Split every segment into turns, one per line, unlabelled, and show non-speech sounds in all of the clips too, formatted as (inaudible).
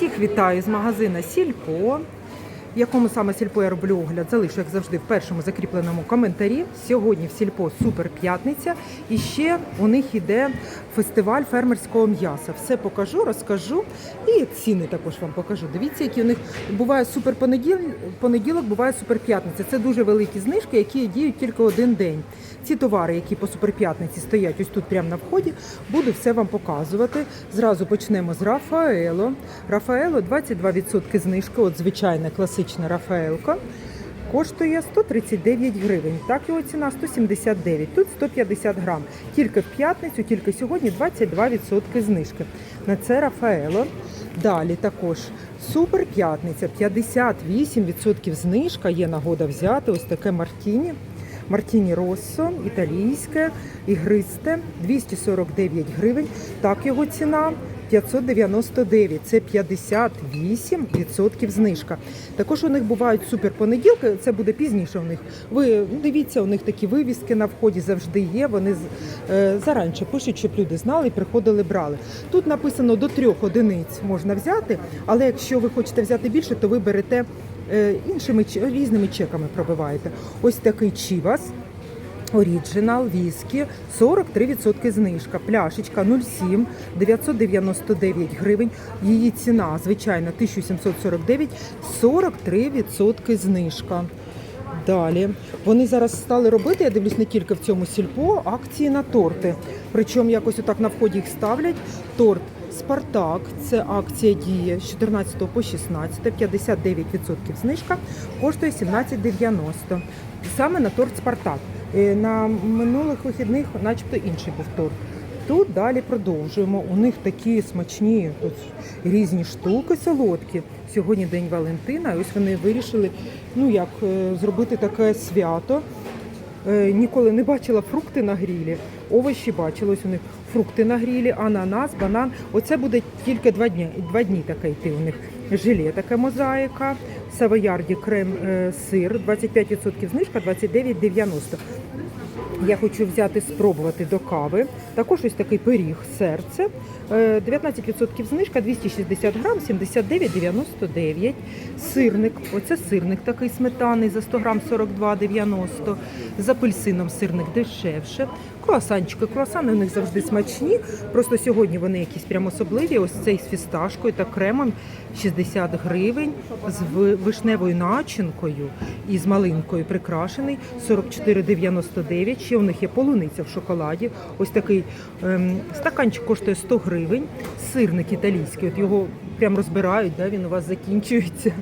Всіх вітаю з магазина Сільпо. В якому саме сільпо я роблю огляд, залишу, як завжди, в першому закріпленому коментарі. Сьогодні в сільпо Супер П'ятниця. І ще у них іде фестиваль фермерського м'яса. Все покажу, розкажу і ціни також вам покажу. Дивіться, які у них буває супер понеділ- понеділок, буває супер п'ятниця. Це дуже великі знижки, які діють тільки один день. Ці товари, які по суперп'ятниці стоять ось тут прямо на вході, буду все вам показувати. Зразу почнемо з Рафаело. Рафаело 22% знижки, от звичайна класична Рафаелка. Коштує 139 гривень. Так його ціна 179. Тут 150 грам. Тільки в п'ятницю, тільки сьогодні 22% знижки. На це Рафаело. Далі також супер п'ятниця, 58% знижка. Є нагода взяти ось таке Мартіні. Мартіні Россо, італійське, ігристе, 249 гривень. Так його ціна 599. Це 58% знижка. Також у них бувають суперпонеділки, це буде пізніше у них. Ви дивіться, у них такі вивіски на вході завжди є. Вони е, заранче пишуть, щоб люди знали і приходили, брали. Тут написано до трьох одиниць можна взяти, але якщо ви хочете взяти більше, то ви берете іншими різними чеками пробиваєте. Ось такий чівас. Оріджинал, віскі, 43% знижка. Пляшечка 0,7, 999 гривень. Її ціна, звичайно, 1749, 43% знижка. Далі. Вони зараз стали робити, я дивлюсь, не тільки в цьому сільпо, акції на торти. Причому якось отак на вході їх ставлять. Торт Спартак, це акція діє з 14 по 16, 59% знижка, коштує 17,90. Саме на торт Спартак. Е, На минулих вихідних, начебто, інший був торт. Тут далі продовжуємо. У них такі смачні тут різні штуки солодкі. Сьогодні День Валентина. Ось вони вирішили ну як е, зробити таке свято. Е, Ніколи не бачила фрукти на грілі. Овочі бачила. Ось у них фрукти на грілі, ананас, банан. Оце буде тільки два дні. Два дні таке йти у них. Желе таке мозаїка, савоярді крем е, сир, 25% знижка, 29,90. Я хочу взяти спробувати до кави. Також ось такий пиріг серце. Е, 19% знижка, 260 грам, 79,99. Сирник. Оце сирник такий сметаний за 100 грам 42,90. З апельсином сирник дешевше. Круасанчики. Круасани у них завжди смачні. Просто сьогодні вони якісь прям особливі. Ось цей з фісташкою та кремом 60 гривень, з вишневою начинкою і з малинкою прикрашений 44,99. Ще у них є полуниця в шоколаді. Ось такий ем, стаканчик коштує 100 гривень. Сирник італійський. От його прям розбирають, да, він у вас закінчується.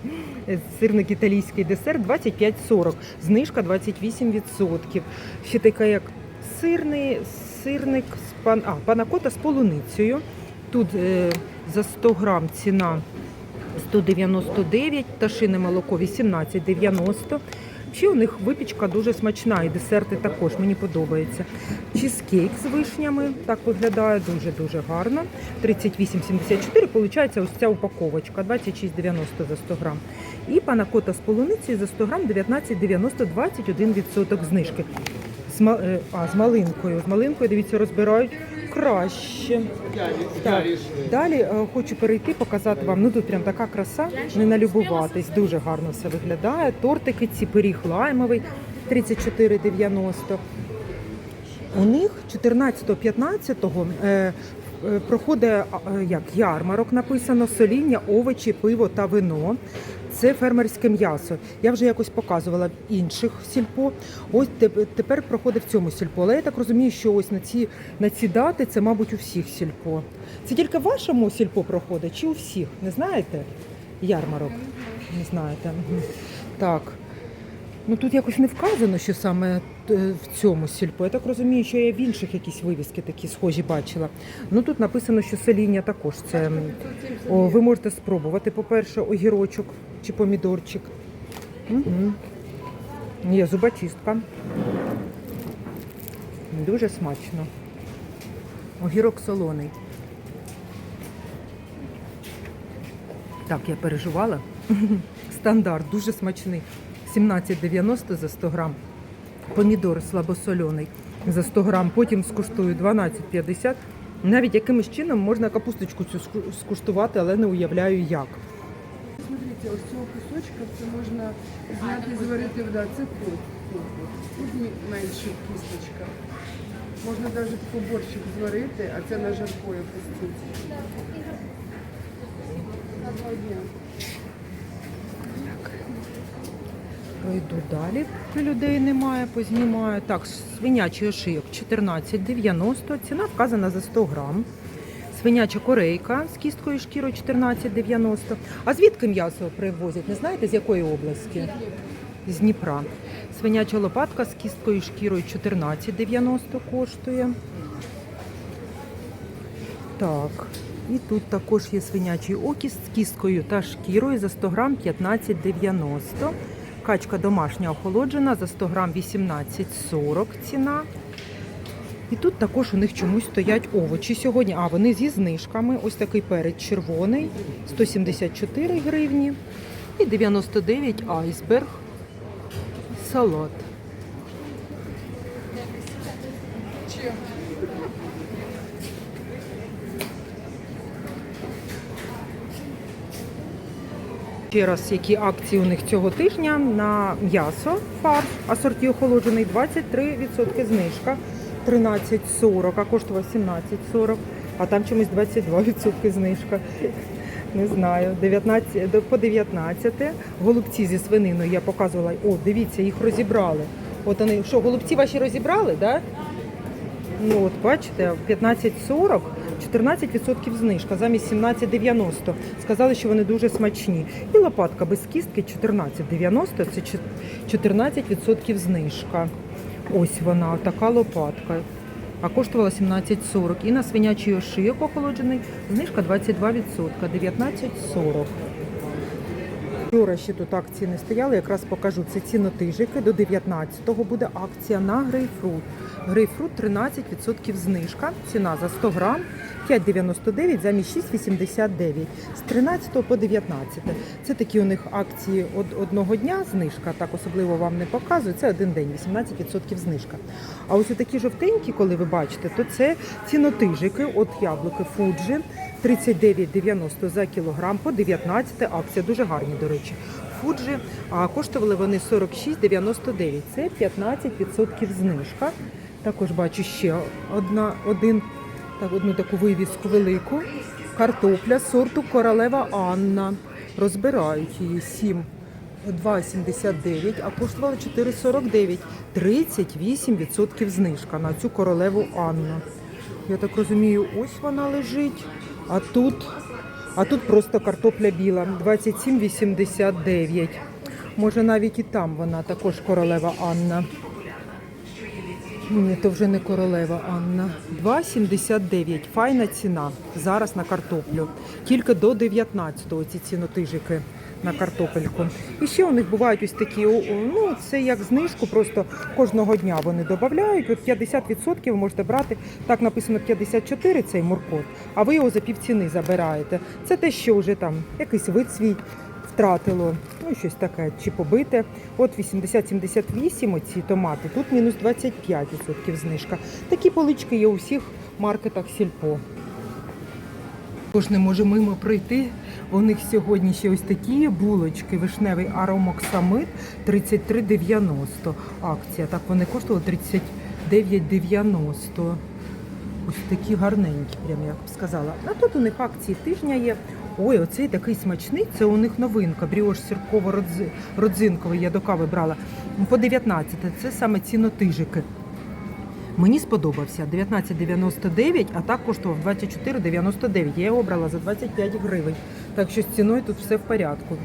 Сирник італійський десерт 25,40. Знижка 28%. Ще така як сирний сирник з пан а, панакота з полуницею. Тут е, за 100 грам ціна 199, пташине молоко 18,90. Ще у них випічка дуже смачна і десерти також мені подобається. Чізкейк з вишнями так виглядає дуже-дуже гарно. 38,74, виходить ось ця упаковочка 26,90 за 100 грам. І панакота з полуницею за 100 грам 19,90, 21% знижки. З, е, а, з малинкою. З малинкою, дивіться, розбирають краще. Так. Далі е, хочу перейти, показати вам. Ну тут прям така краса, не налюбуватись. Дуже гарно все виглядає. Тортики, ці пиріг лаймовий 34,90. У них 14-15 е, проходить як ярмарок, написано соління, овочі, пиво та вино. Це фермерське м'ясо. Я вже якось показувала в інших сільпо. Ось тепер проходить в цьому сільпо. Але я так розумію, що ось на ці, на ці дати це, мабуть, у всіх сільпо. Це тільки в вашому сільпо проходить чи у всіх? Не знаєте? Ярмарок. Не знаєте. Так. Ну тут якось не вказано, що саме е, в цьому сільпо. Я так розумію, що я в інших якісь вивіски такі схожі бачила. Ну тут написано, що соління також це. О, ви можете спробувати, по-перше, огірочок чи помідорчик. Угу. Є зубочистка. Дуже смачно. Огірок солоний. Так, я переживала. (laughs) Стандарт, дуже смачний. 17,90 за 100 грам. Помідор слабосольоний за 100 грам. Потім скуштую 12,50 Навіть якимось чином можна капусточку цю скуштувати, але не уявляю як.
Смотрите, ось цього кусочка це можна зняти, зварити вода. Це тут. Тут, менше кісточка. Можна навіть таку борщик зварити, а це на жаркою пустити.
Пройду далі, людей немає, познімаю. Так, свинячий ошийок 14,90. Ціна вказана за 100 грам. Свиняча корейка з кісткою і шкірою 14,90. А звідки м'ясо привозять? Не знаєте, з якої області? З Дніпра. Свиняча лопатка з кісткою шкірою 14,90 коштує. Так. І тут також є свинячий окіс з кісткою та шкірою за 100 грам 15,90. Качка домашня охолоджена за 100 грам 18,40 ціна. І тут також у них чомусь стоять овочі сьогодні. А вони зі знижками. Ось такий перець червоний 174 гривні і 99 айсберг. Салат. Ще раз, які акції у них цього тижня на м'ясо, фарш, асорті охолоджений 23% знижка, 13,40, а коштував 17,40, а там чомусь 22% знижка. Не знаю, 19, по 19. Голубці зі свининою я показувала. О, дивіться, їх розібрали. От вони, що, голубці ваші розібрали, так? Да? Ну от бачите, 15,40, 14% знижка, замість 17,90. Сказали, що вони дуже смачні. І лопатка без кістки 14,90, це 14% знижка. Ось вона, така лопатка. А коштувала 17,40. І на свинячий ошийок охолоджений знижка 22%, 19,40. Вчора ще тут акції не стояли, якраз покажу. Це цінотижики. До 19-го буде акція на грейпфрут. Грейпфрут 13% знижка. Ціна за 100 грам 5,99 замість 6,89. З 13 по 19. Це такі у них акції од- одного дня знижка. Так особливо вам не показую. Це один день, 18% знижка. А ось такі жовтенькі, коли ви бачите, то це цінотижики. От яблуки Фуджі 39,90 за кілограм по 19 акція. Дуже гарні, до речі. Фуджі, а коштували вони 46,99. Це 15% знижка. Також бачу ще одна, один, так, одну таку вивіску велику. Картопля сорту королева Анна. Розбирають її 7. 2,79, а коштували 4,49. 38% знижка на цю королеву Анну. Я так розумію, ось вона лежить. А тут, а тут просто картопля біла 27,89. Може навіть і там вона також королева Анна. Ні, то вже не королева Анна. 2,79. Файна ціна зараз на картоплю. Тільки до 19-го ці цінотижики на картопельку. І ще у них бувають ось такі, ну це як знижку, просто кожного дня вони додають. От 50% ви можете брати. Так написано 54 цей муркот, а ви його за півціни забираєте. Це те, що вже там якийсь вид свій втратило, ну щось таке, чи побите. От 80-78 оці томати, тут мінус 25% знижка. Такі полички є у всіх маркетах сільпо. Також не може мимо пройти. У них сьогодні ще ось такі булочки, вишневий аромоксамит 33,90 акція. Так вони коштували 39,90. Ось такі гарненькі, прям я б сказала. А тут у них акції тижня є. Ой, оцей такий смачний, це у них новинка. Бріош сірково родзинковий, я до кави брала. По 19, це саме цінотижики. Мені сподобався 19,99, а так коштував 24,99. Я його брала за 25 гривень. Так що з ціною тут все в порядку.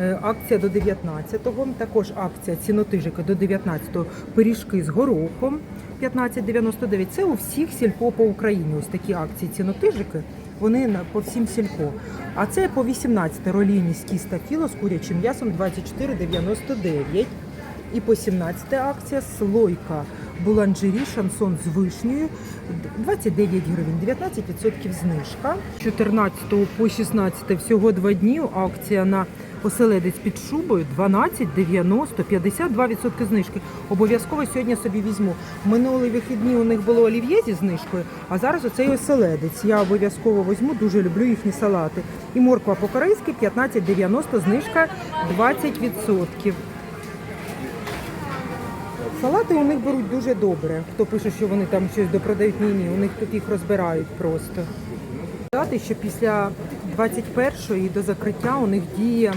Е, Акція до 19-го, також акція цінотижика до 19-го, пиріжки з горохом 15,99. Це у всіх сільпо по Україні. Ось такі акції цінотижики. Вони по всім сільпо. А це по 18 роліні з кіста філо з курячим м'ясом 24,99. І по 17 акція слойка буланжері шансон з вишнею 29 гривень, 19% знижка. 14 по 16 всього два дні акція на Оселедець під шубою 12,90, 52% знижки. Обов'язково сьогодні собі візьму. Минулі вихідні у них було олів'є зі знижкою, а зараз оцей оселедець. Я обов'язково візьму, дуже люблю їхні салати. І морква по-корейськи 15,90, знижка 20%. Салати у них беруть дуже добре. Хто пише, що вони там щось допродають, ні, ні, у них тут їх розбирають просто. Сказати, що після 21-ї до закриття у них діє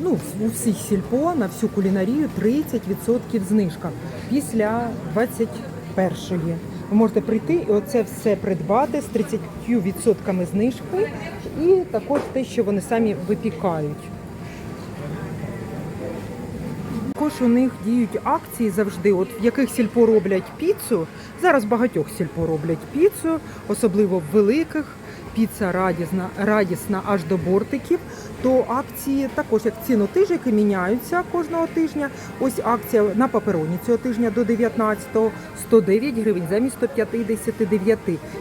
ну, у всіх сільпо на всю кулінарію 30% знижка після 21-ї. Ви можете прийти і оце все придбати з 30% знижки і також те, що вони самі випікають. Також у них діють акції завжди. От в яких сільпо роблять піцу. Зараз багатьох сільпо роблять піцу, особливо в великих. Піца радісна, радісна аж до бортиків. То акції також як цінотижики міняються кожного тижня. Ось акція на папероні цього тижня до 19-го 109 гривень замість 159.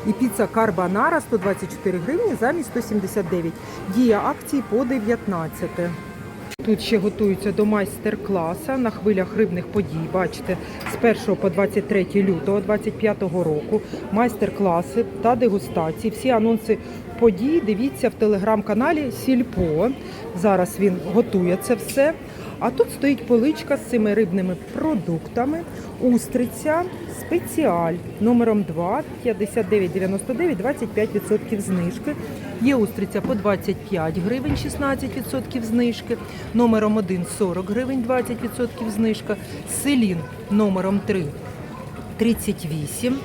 І піца карбонара 124 гривні замість 179. Дія акції по 19. Тут ще готуються до майстер-класа на хвилях рибних подій. Бачите, з 1 по 23 лютого 2025 року майстер-класи та дегустації. Всі анонси подій дивіться в телеграм-каналі Сільпо. Зараз він готує це все. А тут стоїть поличка з цими рибними продуктами. Устриця спеціаль номером 2 59,99, 25% знижки. Є устриця по 25 гривень, 16% знижки. Номером 1 40 гривень, 20% знижка. Селін номером 3 38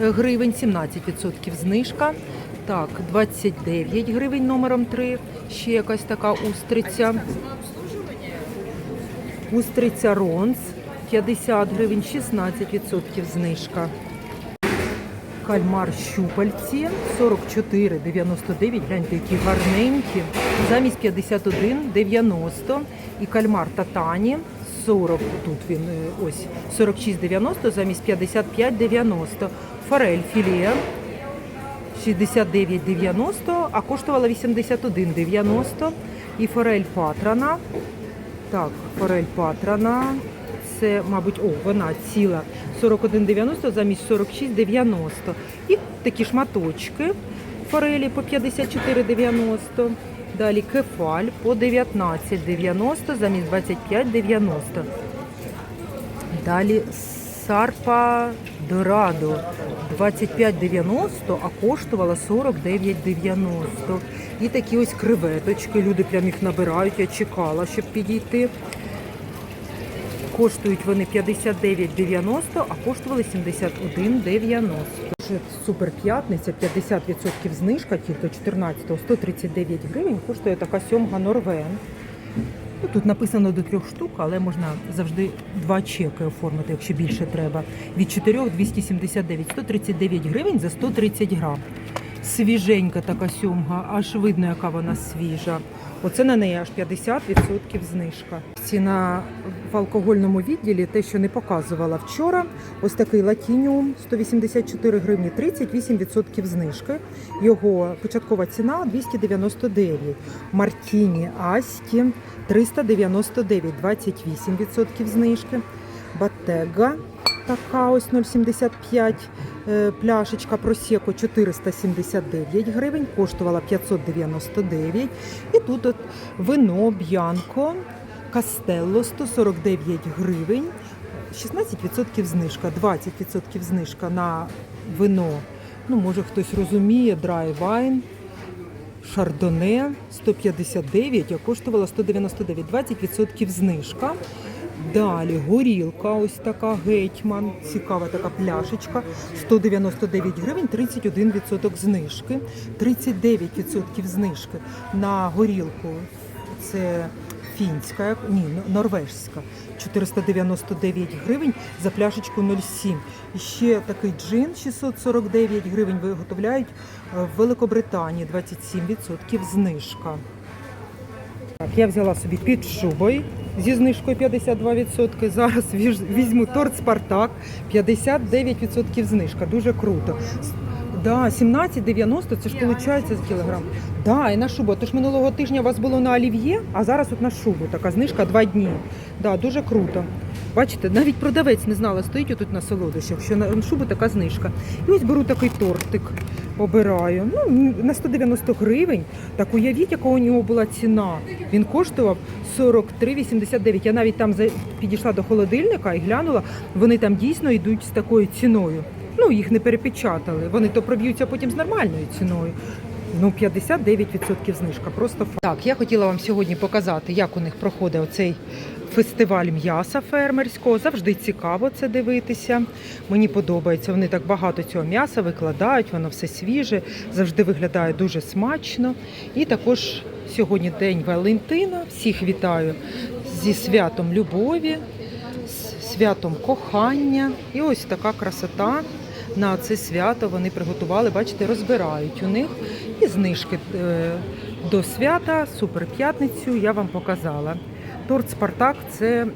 гривень, 17% знижка. Так, 29 гривень номером 3. Ще якась така устриця. Устриця Ронс 50 гривень, 16% знижка. Кальмар щупальці 44,99. Гляньте, які гарненькі. Замість 51,90. І кальмар татані 40. Тут він е, ось 46,90 замість 55,90. Форель філе 69,90, а коштувала 81,90. І форель патрана. Так, форель патрана. Це, мабуть, о, вона ціла 41,90 замість 46,90. І такі шматочки форелі по 54,90. Далі кефаль по 19,90 замість 25,90. Далі сарпа дорадо 25,90, а коштувала 49,90. І такі ось креветочки. Люди прям їх набирають. Я чекала, щоб підійти. Коштують вони 59,90, а коштували 71,90. Вже супер п'ятниця, 50% знижка, тільки 14 139 гривень коштує така сьомга Норвен. Ну, Тут написано до трьох штук, але можна завжди два чеки оформити, якщо більше треба. Від 4 279, 139 гривень за 130 грам. Свіженька така сьомга, аж видно, яка вона свіжа. Оце на неї аж 50% знижка. Ціна в алкогольному відділі, те, що не показувала вчора. Ось такий латініум 184 гривні 38% знижки. Його початкова ціна 299. Мартіні Асті 399, 28% знижки. Батега така ось 0,75 е, пляшечка просеко 479 гривень, коштувала 599. І тут от вино Б'янко Кастелло 149 гривень, 16% знижка, 20% знижка на вино. Ну, може хтось розуміє, драй вайн. Шардоне 159, а коштувала 199, 20% знижка. Далі горілка, ось така гетьман, цікава така пляшечка, 199 гривень, 31% знижки, 39% знижки на горілку. Це фінська, ні, норвежська, 499 гривень за пляшечку 0,7. І ще такий джин 649 гривень виготовляють е, в Великобританії, 27% знижка. Так, я взяла собі під шубою зі знижкою 52%. Зараз візьму торт Спартак, 59% знижка. Дуже круто. Да, 17,90 це ж виходить за кілограм. Да, і на шубу. Тож минулого тижня у вас було на олів'є, а зараз от на шубу. Така знижка два дні. Да, дуже круто. Бачите, навіть продавець не знала, стоїть отут на солодощах, що на шубу така знижка. І ось беру такий тортик, обираю. Ну, на 190 гривень. Так уявіть, яка у нього була ціна. Він коштував 43,89. Я навіть там підійшла до холодильника і глянула, вони там дійсно йдуть з такою ціною. Ну, їх не перепечатали. Вони то проб'ються потім з нормальною ціною. Ну, 59% знижка. Просто факт. Так, я хотіла вам сьогодні показати, як у них проходить оцей фестиваль м'яса фермерського. Завжди цікаво це дивитися. Мені подобається. Вони так багато цього м'яса викладають, воно все свіже, завжди виглядає дуже смачно. І також сьогодні День Валентина. Всіх вітаю зі святом любові, святом кохання. І ось така красота. На це свято вони приготували, бачите, розбирають у них і знижки е, до свята, суперп'ятницю я вам показала. Торт Спартак це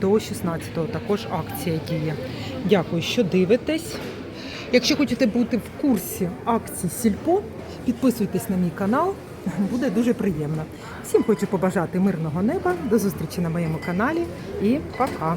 до 16-го також акція діє. Дякую, що дивитесь. Якщо хочете бути в курсі акцій Сільпо, підписуйтесь на мій канал, (laughs) буде дуже приємно. Всім хочу побажати мирного неба, до зустрічі на моєму каналі і пока!